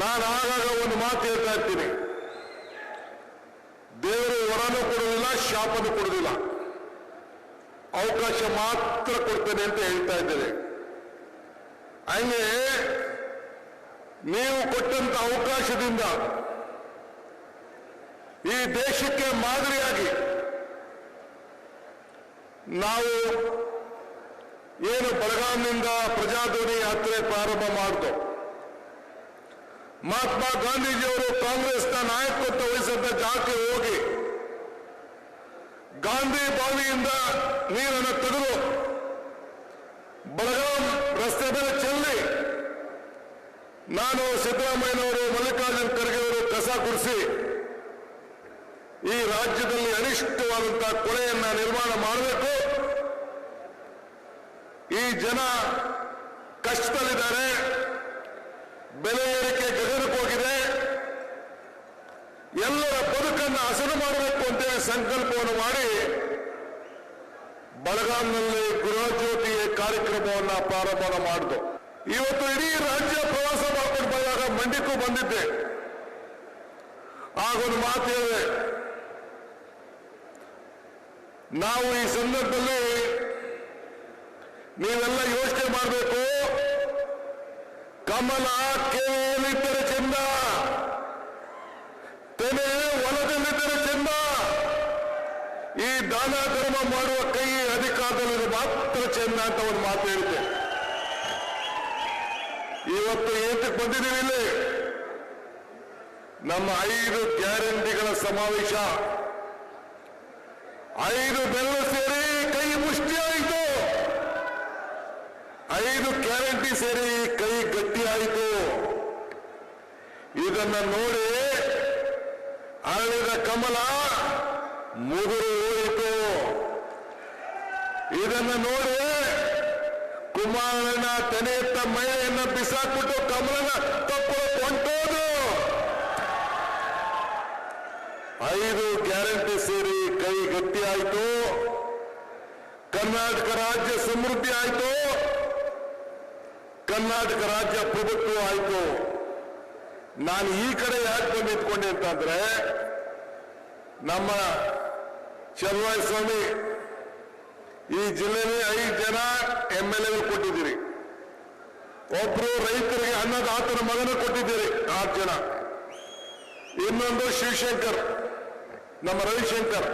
ನಾನು ಆಗಾಗ ಒಂದು ಮಾತು ಹೇಳ್ತಾ ಇರ್ತೀನಿ. ದೇವರು ವರನು ಕೊಡುವುದಿಲ್ಲ, ಶಾಪನೂ ಕೊಡುವುದಿಲ್ಲ. ಅವಕಾಶ ಮಾತ್ರ ಕೊಡ್ತೇನೆ ಅಂತ ಹೇಳ್ತಾ ಇದ್ದೇನೆ. ಹಂಗೆ ನೀವು ಕೊಟ್ಟಂತ ಅವಕಾಶದಿಂದ ಈ ದೇಶಕ್ಕೆ ಮಾದರಿಯಾಗಿ ನಾವು ಏನು ಬೆಳಗಾಂನಿಂದ ಪ್ರಜಾಧ್ವನಿ ಯಾತ್ರೆ ಪ್ರಾರಂಭ ಮಾಡಿದ್ರು ಮಹಾತ್ಮ ಗಾಂಧೀಜಿಯವರು ಕಾಂಗ್ರೆಸ್ನ ನಾಯಕತ್ವ ವಹಿಸಿದ್ದ ಜಾಗಕ್ಕೆ ಹೋಗಿ ಗಾಂಧಿ ಬಾವಿಯಿಂದ ನೀರನ್ನು ತೆಗೆದು ಬೆಳಗಾಂ ರಸ್ತೆ ಮೇಲೆ ಚೆಲ್ಲಿ ನಾನು ಸಿದ್ದರಾಮಯ್ಯನವರು, ಮಲ್ಲಿಕಾರ್ಜುನ ಖರ್ಗೆ ಅವರು ಕಸ ಗುಡಿಸಿ ಈ ರಾಜ್ಯದಲ್ಲಿ ಅನಿಷ್ಟವಾದಂತಹ ಕೊಲೆಯನ್ನ ನಿರ್ಮಾಣ ಮಾಡಬೇಕು. ಈ ಜನ ಕಷ್ಟದಲ್ಲಿದ್ದಾರೆ. ಬೆಲೆ ಎಲ್ಲರ ಬದುಕನ್ನು ಹಸನು ಮಾಡಬೇಕು ಅಂತೇಳಿ ಸಂಕಲ್ಪವನ್ನು ಮಾಡಿ ಬೆಳಗಾಂನಲ್ಲಿ ಗೃಹಜ್ಯೋತಿ ಕಾರ್ಯಕ್ರಮವನ್ನು ಪ್ರಾರಂಭ ಮಾಡಿದ್ದು ಇವತ್ತು ಇಡೀ ರಾಜ್ಯ ಪ್ರವಾಸ ಮಾಡ್ಕೊಂಡು ಬಂದಾಗ ಮಂಡ್ಯಕ್ಕೂ ಬಂದಿದ್ದೆ. ಆಗೊಂದು ಮಾತು ಹೇಳಿದೆ. ನಾವು ಈ ಸಂದರ್ಭದಲ್ಲಿ ನೀವೆಲ್ಲ ಯೋಚನೆ ಮಾಡಬೇಕು. ಕಮಲ ಕೇಳಿದ್ದರೆ ಚೆಂದ. ತೆನೆ ಹೊಲದಲ್ಲಿದ್ದರೆ ಚೆಂದ ಈ ದಾನ ಧರ್ಮ ಮಾಡುವ ಕೈ ಅಧಿಕಾರದಲ್ಲಿ ಮಾತ್ರ ಚೆಂದ ಅಂತ ಒಂದು ಮಾತು ಹೇಳಿದೆ ಇವತ್ತು ಏತಕ್ಕೆ ಬಂದಿದ್ದೀವಿ ಇಲ್ಲಿ? ನಮ್ಮ ಐದು ಗ್ಯಾರಂಟಿಗಳ ಸಮಾವೇಶ. ಐದು ಬೆಲ್ಲ ಸೇರಿ ಕೈ ಮುಷ್ಟಿ ಆಯಿತು. ಐದು ಗ್ಯಾರಂಟಿ ಸೇರಿ ಕೈ ಗಟ್ಟಿಯಾಯಿತು ಇದನ್ನ ನೋಡಿ ಅರಳಿದ ಕಮಲ ಮುಗುರು ಹೋಯಿತು. ಇದನ್ನ ನೋಡಿ ಕುಮಾರನ ತೆನೆಯತ್ತ ಮೈಯನ್ನು ಬಿಸಾಕ್ಬಿಟ್ಟು ಕಮಲನ ತಪ್ಪು ಹೊಂಟೋದು ಐದು ಗ್ಯಾರಂಟಿ ಸೇರಿ ಕೈ ಗಟ್ಟಿ ಆಯಿತು. ಕರ್ನಾಟಕ ರಾಜ್ಯ ಸಮೃದ್ಧಿ ಆಯಿತು. ಕರ್ನಾಟಕ ರಾಜ್ಯ ಪ್ರಭುತ್ವ ಆಯಿತು. ನಾನು ಈ ಕಡೆ ಯಾಕೆ ಬಂದು ನಿಂತ್ಕೊಂಡೆ ಅಂತಂದ್ರೆ ನಮ್ಮ ಶರ್ವಾಯ ಸ್ವಾಮಿ ಈ ಜಿಲ್ಲೆಯಲ್ಲಿ ಐದು ಜನ ಎಂ ಎಲ್ ಎಗಳು ಕೊಟ್ಟಿದ್ದೀರಿ. ಒಬ್ರು ರೈತರಿಗೆ ಅನ್ನದಾತನ ಮಗನ ಕೊಟ್ಟಿದ್ದೀರಿ, ಆರು ಜನ. ಇನ್ನೊಂದು ಶಿವಶಂಕರ್, ನಮ್ಮ ರವಿಶಂಕರ್.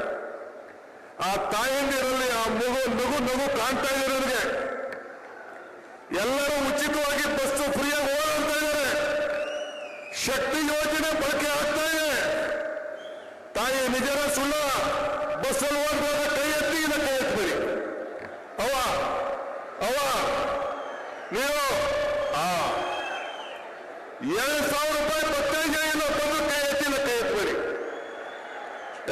ಆ ತಾಯಂದಿರಲ್ಲಿ ಆ ಮಗು, ನಗು ನಗು ಕಾಣ್ತಾ ಇದ್ದಾರೆ ಎಲ್ಲರೂ ಉಚಿತವಾಗಿ ಬಸ್ ಫ್ರೀಯಾಗಿ ಓಡಾಡ್ತಾ ಇದ್ದಾರೆ. ಶಕ್ತಿ ಯೋಜನೆ ಬಳಕೆ ಆಗ್ತಾ ಇದೆ. ತಾಯಿ ನಿಜರ ಸುಳ್ಳ? ಬಸ್ಸಲ್ಲಿ ಓಡುವಾಗ ಕೈ ಎತ್ತಿ ಇಲ್ಲ, ಕೈ ಎತ್ತಬೇಡಿ ಅವ ಅವ ನೀವು, ಆ, ಎರಡು ಸಾವಿರ ರೂಪಾಯಿ ಬತ್ತೈಗೆ ಇಲ್ಲ ಬಂದು ಕೈ ಎತ್ತಿ ಇಲ್ಲ, ಕೈ ಎತ್ತಬೇಡಿ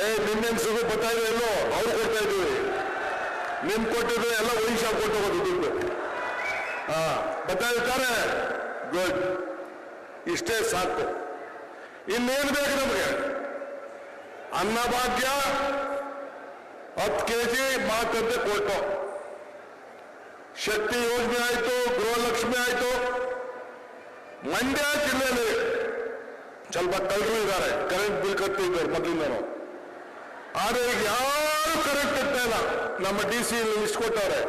ಏ ನಿನ್ನೆನ್ ಸುಗು ಬರ್ತಾ ಇದೆ ಎಲ್ಲೋ ಅವ್ರು ಕೊಡ್ತಾ ಇದ್ದೀವಿ. ನಿಮ್ ಕೊಟ್ಟಿದ್ರೆ ಎಲ್ಲ ವೈಶಾ ಕೊಟ್ಟು ಹೋಗೋದು ದುಡ್ಡು ಹಾ ಬರ್ತಾ ಇರ್ತಾರೆ? ಗುಡ್ ಇಷ್ಟೇ ಸಾಕು. ಇನ್ನೇನು ಬೇಕು ನಮಗೆ? ಅನ್ನಭಾಗ್ಯ ಹತ್ತು ಕೆ ಜಿ ಮಾತಂತೆ ಕೊಟ್ಟು ಶಕ್ತಿ ಯೋಜನೆ ಆಯಿತು, ಗೃಹಲಕ್ಷ್ಮಿ ಆಯಿತು. ಮಂಡ್ಯ ಜಿಲ್ಲೆಯಲ್ಲಿ ಸ್ವಲ್ಪ ಕಳ್ಳರು ಇದ್ದಾರೆ ಕರೆಂಟ್ ಬಿಲ್ ಕಟ್ಟಿದ್ದಾರೆ ಮೊದಲಿಂದನು. ಆದರೆ ಯಾರು ಕರೆಂಟ್ ಕಟ್ತಾ ಇಲ್ಲ ನಮ್ಮ ಡಿ ಸಿ ಲಿಸ್ಟ್ ಕೊಟ್ಟವ್ರೆ